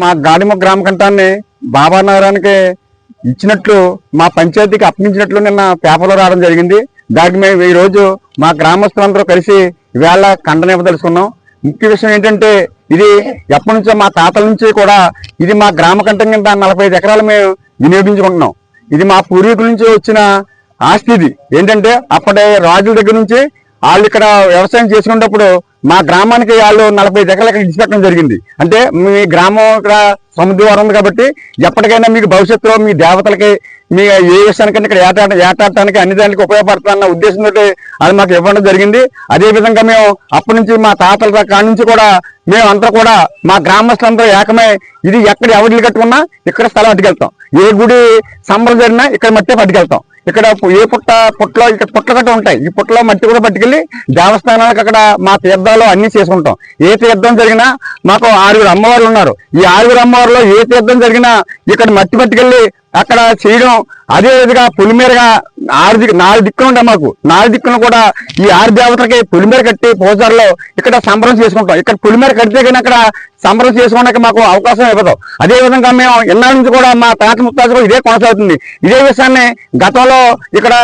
మా గాడిమ గ్రామ కంఠాన్ని బాబా నగరానికి ఇచ్చినట్లు మా పంచాయతీకి అప్పగించినట్లు నిన్న పేపర్లో రావడం జరిగింది. దానికి మేము ఈ రోజు మా గ్రామస్తులందరూ కలిసి ఇవాళ ఖండన ఇవ్వదలుచుకున్నాం. ముఖ్య విషయం ఏంటంటే ఇది ఎప్పటి నుంచో మా తాతల నుంచి కూడా ఇది మా గ్రామ కంఠం కింద నలభై ఐదు ఎకరాలు మేము వినియోగించుకుంటున్నాం. ఇది మా పూర్వీకుల నుంచి వచ్చిన ఆస్తి ఇది. ఏంటంటే అప్పటి రాజుల దగ్గర నుంచి వాళ్ళు ఇక్కడ వ్యవసాయం చేసుకునేటప్పుడు మా గ్రామానికి వాళ్ళు నలభై ఐదు ఎకరాలు ఇక్కడ జరిగింది. అంటే మీ గ్రామం ఇక్కడ సముద్రం ఉంది కాబట్టి ఎప్పటికైనా మీకు భవిష్యత్తులో మీ దేవతలకి మీ ఏ విషయానికైనా ఇక్కడ ఏటాడటానికి అన్ని దానికి ఉపయోగపడుతుందన్న ఉద్దేశంతో అది మాకు ఇవ్వడం జరిగింది. అదే విధంగా మేము అప్పటి నుంచి మా తాతల కాడి నుంచి కూడా మేము అంతా కూడా మా గ్రామస్తులందరూ ఏకమై ఇది ఎక్కడ ఎవరిలు కట్టుకున్నా ఇక్కడ స్థలం అడ్డుకెళ్తాం. ఏ గుడి సంబరం జరిగినా ఇక్కడ మట్టే పట్టుకెళ్తాం. ఇక్కడ ఏ పుట్ట పుట్టలో ఇక్కడ పుట్ల గట్ట ఉంటాయి. ఈ పుట్టలో మట్టి కూడా పట్టుకెళ్ళి దేవస్థానాలకు అక్కడ మా తీర్థాలు అన్ని చేసుకుంటాం. ఏ తీర్థం జరిగినా మాకు ఆరుగురు అమ్మవారు ఉన్నారు. ఈ ఆరుగురు అమ్మవారిలో ఏ తీర్థం జరిగినా ఇక్కడ మట్టి పట్టుకెళ్ళి అక్కడ చేయడం అదే విధంగా పులిమేరగా ఆరు దిక్కు నాలుగు దిక్కులు ఉంటాయి మాకు. నాలుగు దిక్కులు కూడా ఈ ఆరు దేవతలకి పులిమేర కట్టి పూజారులో ఇక్కడ సంబరం చేసుకుంటాం. ఇక్కడ పులిమేర కడితే కానీ అక్కడ సంబరం చేసుకోవడానికి మాకు అవకాశం ఇవ్వదు. అదే విధంగా మేము ఎన్నాళ్ళ నుంచి కూడా మా తాత ముత్తాజు ఇదే కొనసాగుతుంది. ఇదే విషయాన్ని గతంలో ఇక్కడ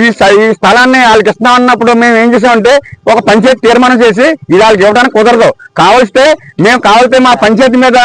ఈ ఈ స్థలాన్ని వాళ్ళకి ఇస్తున్నాం అన్నప్పుడు మేము ఏం చేసామంటే ఒక పంచాయతీ తీర్మానం చేసి ఇది వాళ్ళకి ఇవ్వడానికి కుదరదు. కావలిస్తే మేము కావలితే మా పంచాయతీ మీద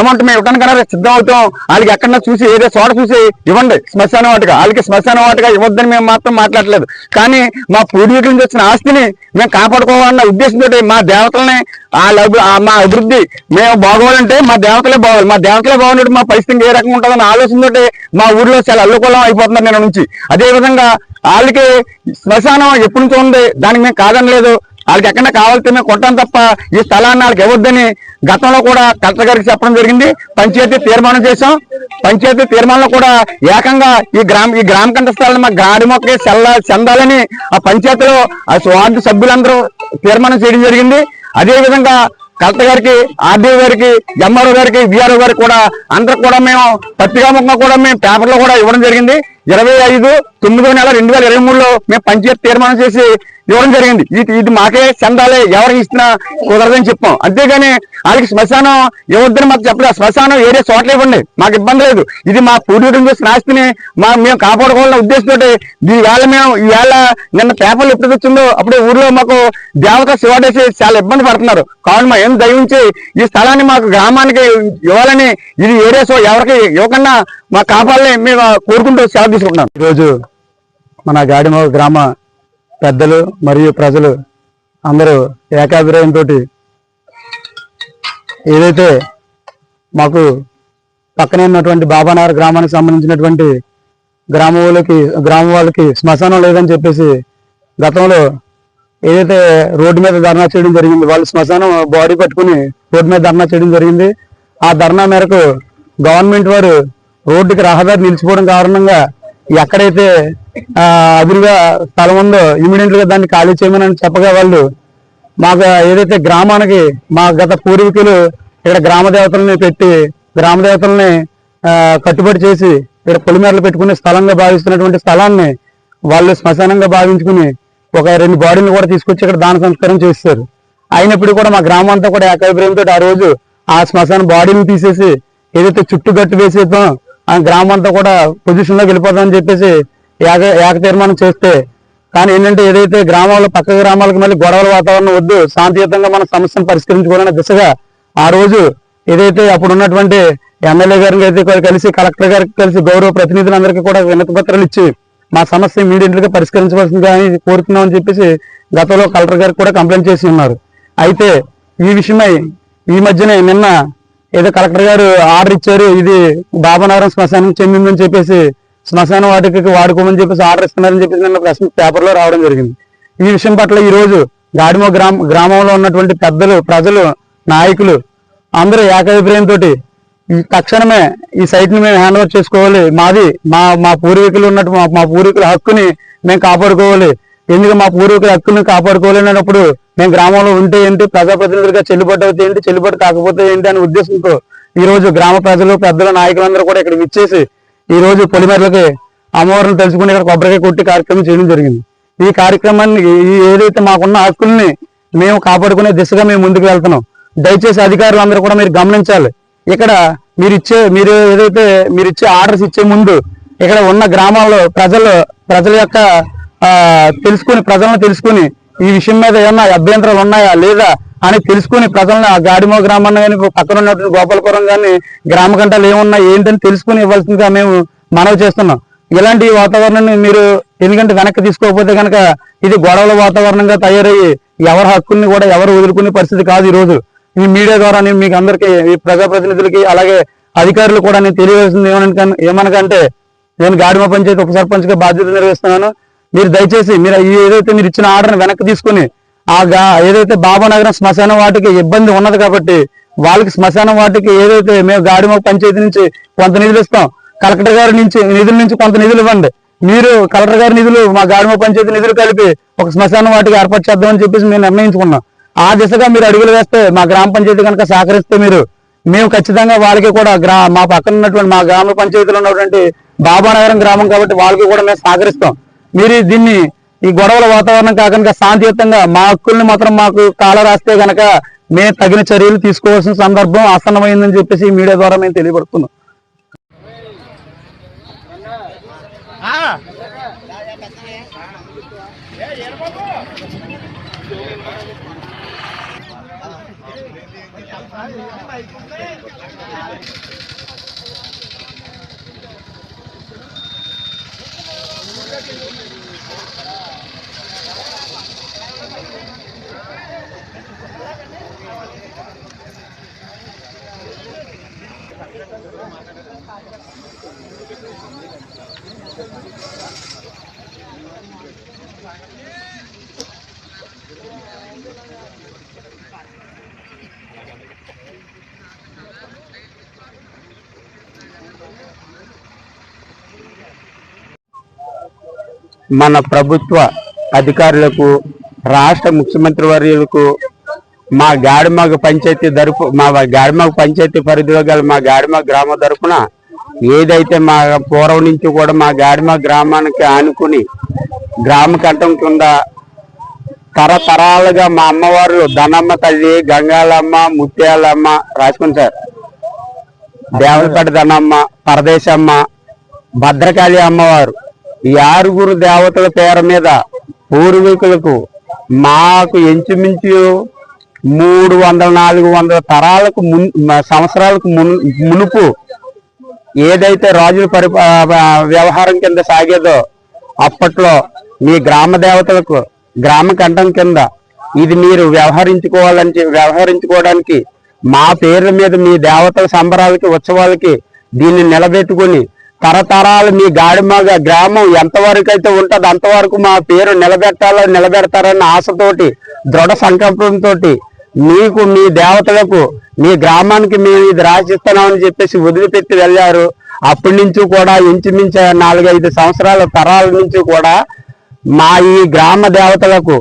అమౌంట్ మేము ఇవ్వడానికైనా సిద్ధం అవుతాం. వాళ్ళకి ఎక్కడన్నా చూసి ఏదో చోట చూసి ఇవ్వండి. శ్మశాన వాటిగా వాళ్ళకి శ్మశాన వాటిగా ఇవ్వద్దని మేము మాత్రం మాట్లాడలేదు. కానీ మా పూర్వీకుల నుంచి వచ్చిన ఆస్తిని మేము కాపాడుకోవాలన్న ఉద్దేశంతో మా దేవతలనే ఆ అభి- మా అభివృద్ధి మేము బాగోవాలంటే మా దేవతలే బాగోవాలి. మా దేవతలే బాగున్నట్టు మా పరిస్థితి ఏ రకంగా ఉంటుందన్న ఆలోచనతో మా ఊర్లో చాలా అల్లుకోలం అయిపోతున్నారు నేను నుంచి. అదే విధంగా వాళ్ళకి శ్మశానం ఎప్పటి నుంచి ఉంది. దానికి మేము కాదనలేదు. వాళ్ళకి ఎక్కడ కావాల్సిన కొట్టడం కొంటాం తప్ప ఈ స్థలాన్ని వాళ్ళకి ఇవ్వద్దని గతంలో కూడా కలెక్టర్ గారికి చెప్పడం జరిగింది. పంచాయతీ తీర్మానం చేశాం. పంచాయతీ తీర్మానంలో కూడా ఏకంగా ఈ గ్రామ ఈ గ్రామ కంట స్థలాన్ని మా గాడి మొక్కకి చెల్ల చెందాలని ఆ పంచాయతీలో ఆ వార్డు సభ్యులందరూ తీర్మానం చేయడం జరిగింది. అదే విధంగా కలెక్టర్ గారికి ఆర్డీఓ గారికి ఎంఆర్ఓ గారికి విఆర్ఓ గారికి కూడా అందరికి కూడా మేము పత్రికా ముఖంగా కూడా మేము పేపర్లో కూడా ఇవ్వడం జరిగింది. ఇరవై ఐదు తొమ్మిదో నెల రెండు వేల ఇరవై మూడులో మేము పంచాయతీ తీర్మానం చేసి ఇవ్వడం జరిగింది. ఇది ఇది మాకే చందాలే ఎవరికి ఇచ్చినా కుదరదని చెప్పాం. అంతేగాని వాళ్ళకి శ్మశానం ఇవ్వద్దని మాకు చెప్పలేదు. శ్మశానం ఏరియా చోట్ల ఇవ్వండి మాకు ఇబ్బంది లేదు. ఇది మా పూర్వీకులు చేసిన ఆస్తిని మా మేము కాపాడుకోవాలన్న ఉద్దేశంతో ఈవేళ మేము ఈవేళ నిన్న పేపర్లు ఎప్పుడు వచ్చిందో అప్పుడు ఊర్లో మాకు దేవత శివాడేసి చాలా ఇబ్బంది పడుతున్నారు. కావున మా ఏం దయించి ఈ స్థలాన్ని మాకు గ్రామానికి ఇవ్వాలని ఇది ఏరియా సో ఎవరికి ఇవ్వకుండా మా కాపాలని మేము కోరుకుంటూ సేవ తీసుకుంటున్నాం. ఈరోజు మన గాడిమ గ్రామ పెద్దలు మరియు ప్రజలు అందరూ ఏకాభిప్రాయంతో ఏదైతే మాకు పక్కనే ఉన్నటువంటి బాబానగర్ గ్రామానికి సంబంధించినటువంటి గ్రామ వాళ్ళకి గ్రామ వాళ్ళకి శ్మశానం లేదని చెప్పేసి గతంలో ఏదైతే రోడ్డు మీద ధర్నా చేయడం జరిగింది వాళ్ళు శ్మశానం బాడీ పట్టుకుని రోడ్డు మీద ధర్నా చేయడం జరిగింది. ఆ ధర్నా మేరకు గవర్నమెంట్ వారు రోడ్డుకి రహదారి నిలిచిపోవడం కారణంగా ఎక్కడైతే అదురుగా స్థలం ఉందో ఇమీడియట్గా దాన్ని ఖాళీ చేయమని చెప్పగా వాళ్ళు మాకు ఏదైతే గ్రామానికి మా గత పూర్వీకులు ఇక్కడ గ్రామ దేవతల్ని పెట్టి గ్రామ దేవతల్ని కట్టుబడి చేసి ఇక్కడ పొలిమేరలు పెట్టుకునే స్థలంగా భావిస్తున్నటువంటి స్థలాన్ని వాళ్ళు శ్మశానంగా భావించుకుని ఒక రెండు బాడీని కూడా తీసుకొచ్చి ఇక్కడ దాన సంస్కారం చేస్తారు. అయినప్పుడు కూడా మా గ్రామం అంతా కూడా ఏకాభిప్రాయంతో ఆ రోజు ఆ శ్మశాన బాడీని తీసేసి ఏదైతే చుట్టుగట్టు వేసేద్దాం ఆ గ్రామం అంతా కూడా పొజిషన్లోకి చెప్పేసి ఏక ఏక తీర్మానం చేస్తే కానీ ఏంటంటే ఏదైతే గ్రామాల్లో పక్క గ్రామాలకు మళ్ళీ గొడవల వాతావరణం వద్దు శాంతియుతంగా మన సమస్యను పరిష్కరించుకోవాలనే దిశగా ఆ రోజు ఏదైతే అప్పుడు ఉన్నటువంటి ఎమ్మెల్యే గారికి అయితే కలిసి కలెక్టర్ గారికి కలిసి గౌరవ ప్రతినిధులందరికీ కూడా వినతి పత్రాలు ఇచ్చి మా సమస్య ఇమీడియట్గా పరిష్కరించవలసిందిగా అని కోరుతున్నామని చెప్పేసి గతంలో కలెక్టర్ గారికి కూడా కంప్లైంట్ చేసి ఉన్నారు. అయితే ఈ విషయమై ఈ మధ్యనే నిన్న ఏదో కలెక్టర్ గారు ఆర్డర్ ఇచ్చారు ఇది బాబానగరం శ్మశానం చెందిందని చెప్పేసి శ్మశాన వాటికి వాడుకోమని చెప్పేసి ఆర్డర్ ఇస్తున్నారని చెప్పేసి నిన్న ప్రెస్ పేపర్లో రావడం జరిగింది. ఈ విషయం పట్ల ఈ రోజు గాడిమో గ్రామ గ్రామంలో ఉన్నటువంటి పెద్దలు ప్రజలు నాయకులు అందరూ ఏకాభిప్రాయంతో తక్షణమే ఈ సైట్ని మేము హ్యాండ్ ఓవర్ చేసుకోవాలి. మాది మా మా పూర్వీకులు ఉన్నట్టు మా పూర్వీకుల హక్కుని మేము కాపాడుకోవాలి. ఎందుకు మా పూర్వీకుల హక్కులను కాపాడుకోలేనప్పుడు మేము గ్రామంలో ఉంటే ఏంటి? ప్రజాప్రతినిధులుగా చెల్లుబాటు అవుతే ఏంటి? చెల్లుబాటు కాకపోతే ఏంటి అనే ఉద్దేశంతో ఈ రోజు గ్రామ ప్రజలు పెద్దల నాయకులందరూ కూడా ఇక్కడ విచ్చేసి ఈ రోజు పొలిమేరలకి అమ్మవారిని తెలుసుకుని ఇక్కడ కొబ్బరికాయ కొట్టి కార్యక్రమం చేయడం జరిగింది. ఈ కార్యక్రమాన్ని ఈ ఏదైతే మాకున్న హక్కుల్ని మేము కాపాడుకునే దిశగా మేము ముందుకు వెళ్తున్నాం. దయచేసి అధికారులు అందరూ కూడా మీరు గమనించాలి. ఇక్కడ మీరు ఇచ్చే మీరు ఏదైతే మీరు ఇచ్చే ఆర్డర్స్ ఇచ్చే ముందు ఇక్కడ ఉన్న గ్రామాల్లో ప్రజలు ప్రజల యొక్క తెలుసుకుని ప్రజలను తెలుసుకుని ఈ విషయం మీద ఏమన్నా అభ్యంతరాలు ఉన్నాయా లేదా అని తెలుసుకుని ప్రజలను ఆ గాడిమో గ్రామాన్ని కానీ పక్కన ఉన్నటువంటి గోపాలపురం కానీ గ్రామ గంటలు ఏమున్నాయి ఏంటని తెలుసుకుని ఇవ్వాల్సిందిగా మేము మనవి చేస్తున్నాం. ఇలాంటి వాతావరణాన్ని మీరు ఎందుకంటే వెనక్కి తీసుకోకపోతే కనుక ఇది గొడవల వాతావరణంగా తయారయ్యి ఎవరి హక్కుల్ని కూడా ఎవరు వదులుకునే పరిస్థితి కాదు ఈ రోజు ఈ మీడియా ద్వారా నేను మీకు అందరికీ ఈ ప్రజాప్రతినిధులకి అలాగే అధికారులు కూడా నేను తెలియవలసింది ఏమనకంటే నేను గాడిమ పంచాయతీ ఉప సర్పంచ్గా బాధ్యత నిర్వహిస్తున్నాను. మీరు దయచేసి మీరు ఏదైతే మీరు ఇచ్చిన ఆర్డర్ని వెనక్కి తీసుకుని ఆ గా ఏదైతే బాబానగరం శ్మశాన వాటికి ఇబ్బంది ఉన్నది కాబట్టి వాళ్ళకి శ్మశాన వాటికి ఏదైతే మేము గాడిమ పంచాయతీ నుంచి కొంత నిధులు ఇస్తాం. కలెక్టర్ గారి నుంచి నిధుల నుంచి కొంత నిధులు ఇవ్వండి. మీరు కలెక్టర్ గారి నిధులు మా గాడిమ పంచాయతీ నిధులు కలిపి ఒక శ్మశాన వాటికి ఏర్పాటు చేద్దామని చెప్పేసి మేము నిర్ణయించుకున్నాం. ఆ దిశగా మీరు అడుగులు వేస్తే మా గ్రామ పంచాయతీ కనుక సహకరిస్తే మీరు మేము ఖచ్చితంగా వాళ్ళకి కూడా గ్రా మా పక్కన ఉన్నటువంటి మా గ్రామ పంచాయతీలో ఉన్నటువంటి బాబానగరం గ్రామం కాబట్టి వాళ్ళకి కూడా మేము సహకరిస్తాం. మీరు దీన్ని ఈ గొడవల వాతావరణం కాకుండా శాంతియుతంగా మా హక్కుల్ని మాత్రం మాకు కాల రాస్తే గనక మేము తగిన చర్యలు తీసుకోవాల్సిన సందర్భం ఆసన్నమైందని చెప్పేసి మీడియా ద్వారా మేము తెలియబడుతున్నాం మాట్లాడతాను మన ప్రభుత్వ అధికారులకు రాష్ట్ర ముఖ్యమంత్రి వర్యులకు మా గాడిమగ పంచాయతీ తరపు మా గాడిమగ పంచాయతీ పరిధిలో గల మా గాడిమగ గ్రామ తరపున ఏదైతే మా పూర్వం నుంచి కూడా మా గాడిమగ గ్రామానికి ఆనుకుని గ్రామ కట్టం కింద తరతరాలుగా మా అమ్మవారు ధనమ్మ తల్లి గంగాలమ్మ ముత్యాలమ్మ రాసుకోండి సార్. దేవలపేట ధనమ్మ పరదేశమ్మ భద్రకాళి అమ్మవారు. ఈ ఆరుగురు దేవతల పేరు మీద పూర్వీకులకు మాకు ఇంచుమించు మూడు వందల నాలుగు వందల తరాలకు మున్ సంవత్సరాలకు మునుపు ఏదైతే రాజుల పరి వ్యవహారం కింద సాగేదో అప్పట్లో మీ గ్రామ దేవతలకు గ్రామ కంఠం కింద ఇది మీరు వ్యవహరించుకోవాలని వ్యవహరించుకోవడానికి మా పేర్ల మీద మీ దేవతల సంబరాలకి ఉత్సవాలకి దీన్ని నిలబెట్టుకుని తరతరాలు మీ గాడిమగ గ్రామం ఎంతవరకు అయితే ఉంటుందో అంతవరకు మా పేరు నిలబెట్టాలో నిలబెడతారన్న ఆశతోటి దృఢ సంకల్పంతో మీకు మీ దేవతలకు మీ గ్రామానికి మేము ఇది రాసిస్తున్నామని చెప్పేసి వదిలిపెట్టి వెళ్ళారు. అప్పటి నుంచి కూడా ఇంచుమించు నాలుగైదు సంవత్సరాల తరాల నుంచి కూడా మా ఈ గ్రామ దేవతలకు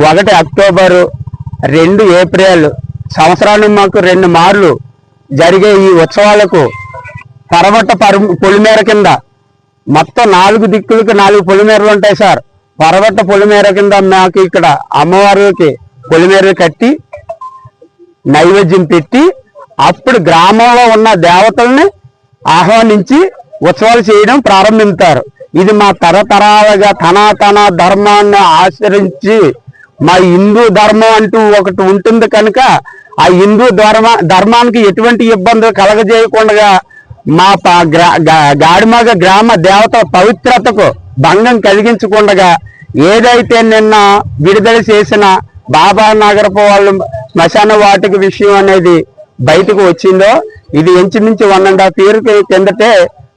ఒకటి అక్టోబరు రెండు ఏప్రిల్ సంవత్సరానికి మాకు రెండు మార్లు జరిగే ఈ ఉత్సవాలకు పరవట పరు పొలిమేర కింద. మొత్తం నాలుగు దిక్కులకి నాలుగు పొలిమేరలు ఉంటాయి సార్. పరవట పొలిమేర కింద మాకు ఇక్కడ అమ్మవారికి పొలిమేరలు కట్టి నైవేద్యం పెట్టి అప్పుడు గ్రామంలో ఉన్న దేవతల్ని ఆహ్వానించి ఉత్సవాలు చేయడం ప్రారంభిస్తారు ఇది మా తరతరాలుగా తన తన ధర్మాన్ని ఆచరించి మా హిందూ ధర్మం అంటూ ఒకటి ఉంటుంది కనుక ఆ హిందూ ధర్మ ధర్మానికి ఎటువంటి ఇబ్బందులు కలగజేయకుండా మా గ్రా- గాడిమగ గ్రామ దేవత పవిత్రతకు భంగం కలిగించకుండా ఏదైతే నిన్న విడుదల చేసిన బాబా నగరపు వాళ్ళు శ్మశాన వాటిక విషయం అనేది బయటకు వచ్చిందో ఇది ఇంచుమించు వన్ అండ్ హాఫ్ ఇయర్ కిందటే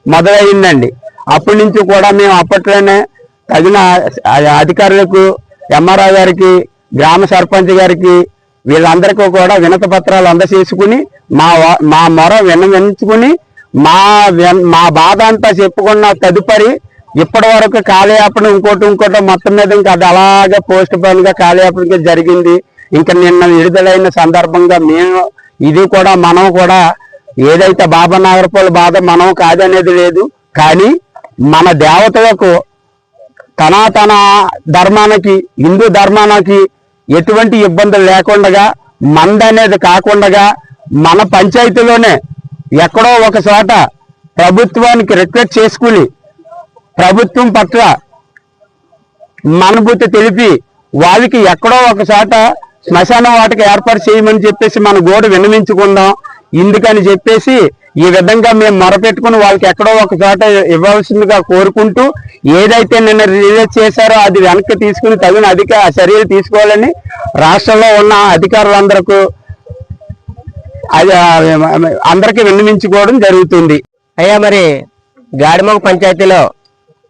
మొదలైందండి. అప్పటి నుంచి కూడా మేము అప్పట్లోనే తగిన అధికారులకు ఎంఆర్ఓ గారికి గ్రామ సర్పంచ్ గారికి వీళ్ళందరికీ కూడా వినత పత్రాలు అందజేసుకుని మా మా మొర విన్నవించుకుని మా వెన్- మా బాధ అంతా చెప్పుకున్న తదుపరి ఇప్పటి వరకు కాలయాపన ఇంకోటి ఇంకోటి మొత్తం మీద ఇంకా అది అలాగే పోస్ట్ పోన్గా కాలయాపనకి జరిగింది. ఇంకా నిన్న విడుదలైన సందర్భంగా మేము ఇది కూడా మనం కూడా ఏదైతే బాబా నాగరపాల బాధ మనం కాదనేది లేదు. కానీ మన దేవతలకు తన తన ధర్మానికి హిందూ ధర్మానికి ఎటువంటి ఇబ్బందులు లేకుండా మంద అనేది కాకుండా మన పంచాయతీలోనే ఎక్కడో ఒక చోట ప్రభుత్వానికి రిక్వెస్ట్ చేసుకుని ప్రభుత్వం పట్ల మనబుద్ధి తెలిపి వాళ్ళకి ఎక్కడో ఒక చోట శ్మశాన వాటికి ఏర్పాటు చేయమని చెప్పేసి మన గోడు విన్నవించుకుందాం. ఇందుకని చెప్పేసి ఈ విధంగా మేము మొరపెట్టుకుని వాళ్ళకి ఎక్కడో ఒక చోట ఇవ్వాల్సిందిగా కోరుకుంటూ ఏదైతే నిన్న రిలీజ్ చేశారో అది వెనక్కి తీసుకుని తగిన అధిక చర్యలు తీసుకోవాలని రాష్ట్రంలో ఉన్న అధికారులందరికీ అందరికీ విన్నవించుకోవడం జరుగుతుంది. అయ్యా మరి గాడిమొగ పంచాయతీలో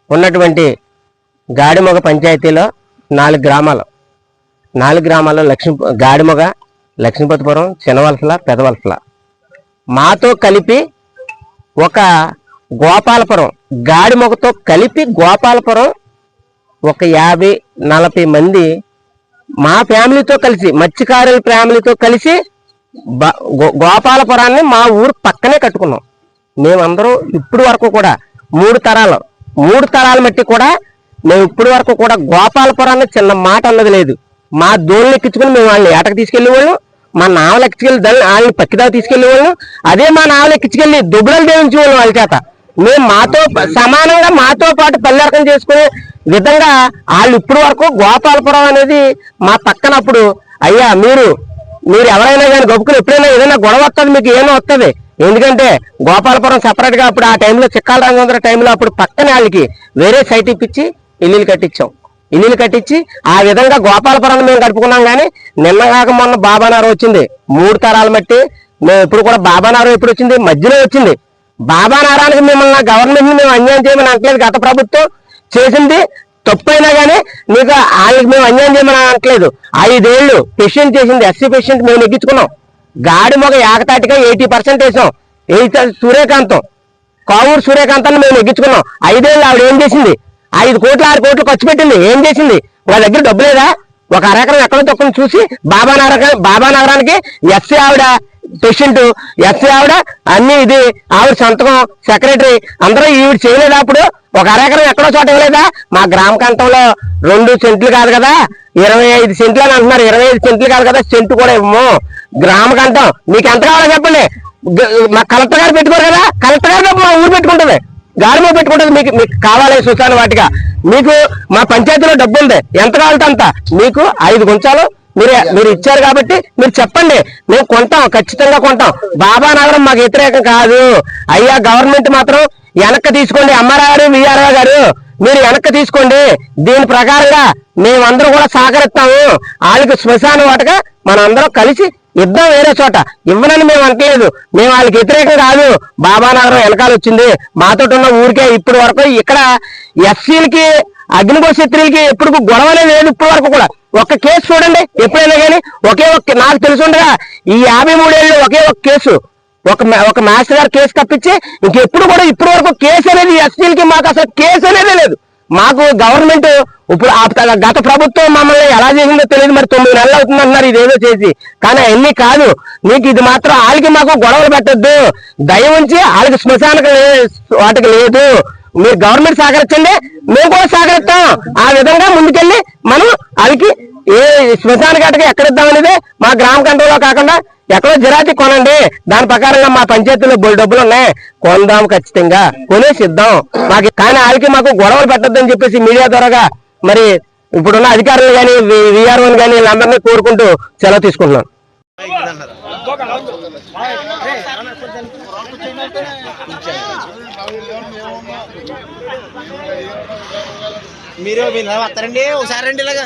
ఉన్నటువంటి గాడిమొగ పంచాయతీలో నాలుగు గ్రామాలు. నాలుగు గ్రామాల్లో లక్ష్మీ గాడిమొగ లక్ష్మీపతిపురం చిన్నవలసల పెదవలసల మాతో కలిపి ఒక గోపాలపురం గాడిమొగతో కలిపి గోపాలపురం ఒక యాభై నలభై మంది మా ఫ్యామిలీతో కలిసి మత్స్యకారుల ఫ్యామిలీతో కలిసి గోపాలపురాన్ని మా ఊరు పక్కనే కట్టుకున్నాం. మేమందరూ ఇప్పుడు వరకు కూడా మూడు తరాలు మూడు తరాల మట్టి కూడా మేము ఇప్పుడు వరకు కూడా గోపాలపురాన్ని చిన్న మాట అన్నది లేదు. మా దోళ్ళు ఎక్కించుకుని మేము వాళ్ళని ఏటకు తీసుకెళ్ళేవాళ్ళం మా నావలు ఎక్కించుకెళ్ళి దాన్ని వాళ్ళని పక్కిదాకా తీసుకెళ్ళేవాళ్ళం అదే మా నావలు ఎక్కించుకెళ్ళి దుబ్బులను దేవించేవాళ్ళం వాళ్ళ చేత. మేము మాతో సమానంగా మాతో పాటు పల్లెరకం చేసుకునే విధంగా వాళ్ళు ఇప్పుడు వరకు గోపాలపురం అనేది మా పక్కనప్పుడు అయ్యా మీరు మీరు ఎవరైనా కానీ గొప్పకులు ఎప్పుడైనా ఏదైనా గొడవ వస్తుంది మీకు ఏమో వస్తుంది ఎందుకంటే గోపాలపురం సెపరేట్గా అప్పుడు ఆ టైంలో చిక్కాల రంగంధ్ర టైంలో అప్పుడు పక్కన వాళ్ళకి వేరే సైట్ ఇప్పించి ఇల్లులు కట్టించాం. ఇల్లులు కట్టించి ఆ విధంగా గోపాలపురాన్ని మేము గడుపుకున్నాం కానీ నిన్న కాక మొన్న బాబానారు వచ్చింది. మూడు తరాలు బట్టి మేము ఇప్పుడు కూడా బాబానారు ఎప్పుడు వచ్చింది? మధ్యలో వచ్చింది. బాబానారానికి మిమ్మల్ని గవర్నమెంట్ మేము అన్యాయం చేయమని అనట్లేదు గత ప్రభుత్వం. చేసింది తప్పైనా కానీ మీకు ఆయనకు మేము అన్యాయం చేయమని అనట్లేదు. ఐదేళ్ళు పెషెంట్ చేసింది ఎస్సీ పెషెంట్ మేము ఎక్కించుకున్నాం గాడి మొగ ఏకతాటిగా ఎయిటీ పర్సెంట్ వేసాం. ఎయిట్ సూర్యకాంతం. కావూరు సూర్యకాంతాన్ని మేము ఎక్కించుకున్నాం ఐదేళ్ళు ఆవిడ ఏం చేసింది? ఐదు కోట్లు ఆరు కోట్లు ఖర్చు పెట్టింది. ఏం చేసింది? వాళ్ళ దగ్గర డబ్బు లేదా? ఒక అరెకరం ఎక్కడో తక్కువ చూసి బాబా నగర బాబా నగరానికి ఎస్సీ ఆవిడ పేషెంట్ ఎస్సీ ఆవిడ అన్ని ఇది ఆవిడ సంతకం సెక్రటరీ అందరూ ఈవిడ చేయలేదు అప్పుడు? ఒక అరెకరం ఎక్కడో చోట ఇవ్వలేదా? మా గ్రామ కంఠంలో రెండు సెంట్లు కాదు కదా? ఇరవై ఐదు సెంట్లు అని అంటున్నారు. ఇరవై ఐదు సెంట్లు కాదు కదా? సెంటు కూడా ఇవ్వము. గ్రామ కంఠం మీకు ఎంత కావాలో చెప్పండి. మా కలెక్టర్ గారు పెట్టుకోరు కదా? కలెక్టర్ గారు మా ఊరు పెట్టుకుంటుంది. గాడి మీద పెట్టుకుంటుంది. మీకు మీకు కావాలి చూసాను వాటిగా. మీకు మా పంచాయతీలో డబ్బు ఉంది. ఎంత కావాలంటే అంత. మీకు ఐదు గుంచాలు మీరు మీరు ఇచ్చారు కాబట్టి మీరు చెప్పండి. మేము కొంటాం. ఖచ్చితంగా కొంటాం. బాబా నగరం మాకు వ్యతిరేకం కాదు. అయ్యా గవర్నమెంట్ మాత్రం వెనక్కి తీసుకోండి. అమ్మారావు గారు విఆర్ఓ గారు మీరు వెనక్కి తీసుకోండి. దీని ప్రకారంగా మేమందరం కూడా సహకరిస్తాము. వాళ్ళకి శ్మశాన వాటగా మనందరం కలిసి ఇద్దాం వేరే చోట. ఇవ్వనని మేము అనట్లేదు మేము వాళ్ళకి వ్యతిరేకం కాదు. బాబానగరం వెనకాల వచ్చింది. మాతో ఉన్న ఊరికే ఇప్పుడు వరకు ఇక్కడ ఎస్సీలకి అగ్నిగో శత్రులకి ఎప్పుడు గొడవ లేదు ఇప్పటి వరకు కూడా. ఒక్క కేసు చూడండి. ఎప్పుడైనా కానీ ఒకే ఒక్క నాకు తెలుసుండగా ఈ యాభై మూడేళ్ళు ఒకే ఒక కేసు. ఒక ఒక మాస్టర్ గారు కేసు తప్పించి ఇంకెప్పుడు కూడా ఇప్పటి వరకు కేసు అనేది ఎస్సీలకి మాకు అసలు కేసు అనేది లేదు. మాకు గవర్నమెంట్ ఇప్పుడు గత ప్రభుత్వం మమ్మల్ని ఎలా చేసిందో తెలియదు మరి తొమ్మిది నెలలు అవుతుంది అన్నారు ఇదేదో చేసి. కానీ అన్ని కాదు. నీకు ఇది మాత్రం వాళ్ళకి మాకు గొడవలు పెట్టద్దు. దయ ఉంచి వాళ్ళకి శ్మశానకు లే- వాటికి లేదు. మీరు గవర్నమెంట్ సహకరించండి మేము కూడా సహకరిస్తాం. ఆ విధంగా ముందుకెళ్ళి మనం వాళ్ళకి ఏ శ్మశాన ఘాటకి ఎక్కడిద్దాం అనేది మా గ్రామ కంట్రోల్లో కాకుండా ఎక్కడో జిరాతి కొనండి. దాని ప్రకారంగా మా పంచాయతీలో బోల్ డబ్బులు ఉన్నాయి. కొందాం ఖచ్చితంగా. కొనేసి ఇద్దాం మాకు కానీ వాళ్ళకి మాకు గొడవలు పెట్టద్దని చెప్పేసి మీడియా ద్వారాగా మరి ఇప్పుడున్న అధికారులు కానీ విఆర్ఓని కానీ వీళ్ళందరినీ కోరుకుంటూ సెలవు తీసుకుంటున్నాం. మీరు మీరు వస్తారండి ఒకసారి రండి ఇలాగా.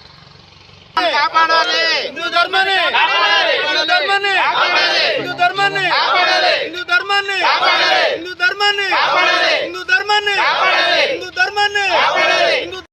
కాపాడాలి. హిందూ ధర్మాన్ని హిందూ ధర్మాన్ని హిందూ ధర్మాన్ని హిందూ ధర్మాన్ని హిందూ ధర్మాన్ని హిందూ ధర్మాన్ని హిందూ ధర్మాన్ని హిందూ